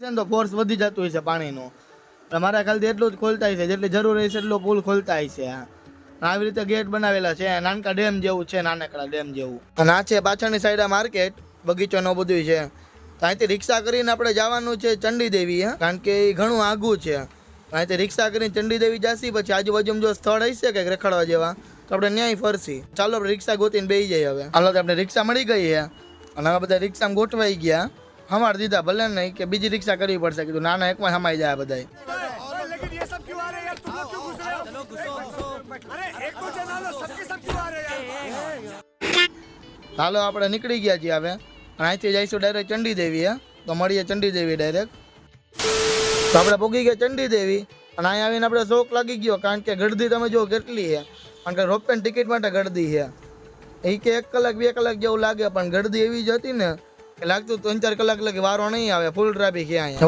તો ફોર્સ વધી જતું હોય છે પાણીનો. મારા ખ્યાલથી એટલું જ ખોલતા છે. જેટલી જરૂર છે એટલો પુલ ખોલતા છે આવી રીતે ગેટ બનાવેલા છે. નાનકા ડેમ જેવું છે, નાનકડા ડેમ જેવું. અને આ છે પાછળની સાઈડ આ માર્કેટ બગીચો ને બધું છે અહીંથી રિક્ષા કરીને આપણે જવાનું છે ચંડી દેવી કારણ કે એ ઘણું આઘું છે. અહીંથી રિક્ષા કરીને ચંડી દેવી જાસી, પછી આજુબાજુમાં જો સ્થળ હશે કે રખડવા જેવા, તો આપણે ન્યાય ફરશી ચાલો આપણે રિક્ષા ગોતીને બેસી જઈએ હવે. હાલો આપણે રિક્ષા મળી ગઈ છે. અને હવે બધા રિક્ષામાં ગોઠવાઈ ગયા. હમાર દીધા ભલે નહીં કે બીજી રિક્ષા કરવી પડશે. કીધું નાના એકમાં સમાઈ જાય બધા હાલો આપણે નીકળી ગયા છીએ હવે. અહીંથી જઈશું ડાયરેક્ટ ચંડી દેવી તો મળીએ ચંડી દેવી ડાયરેક્ટ તો આપણે ભોગી ગયા ચંડી દેવી અને અહીંયા આવીને આપણે શોખ લાગી ગયો કારણ કે ગળદી તમે જો કેટલી છે. કારણ કે રોપેન ટિકિટ માટે ગળદી છે. એ કે એક કલાક બે કલાક જેવું લાગે પણ ગળદી એવી જ હતી ને લાગતું ત્રણ ચાર કલાક લગી વારો નહીં આવે ફૂલ ટ્રાફિક અહીંયા.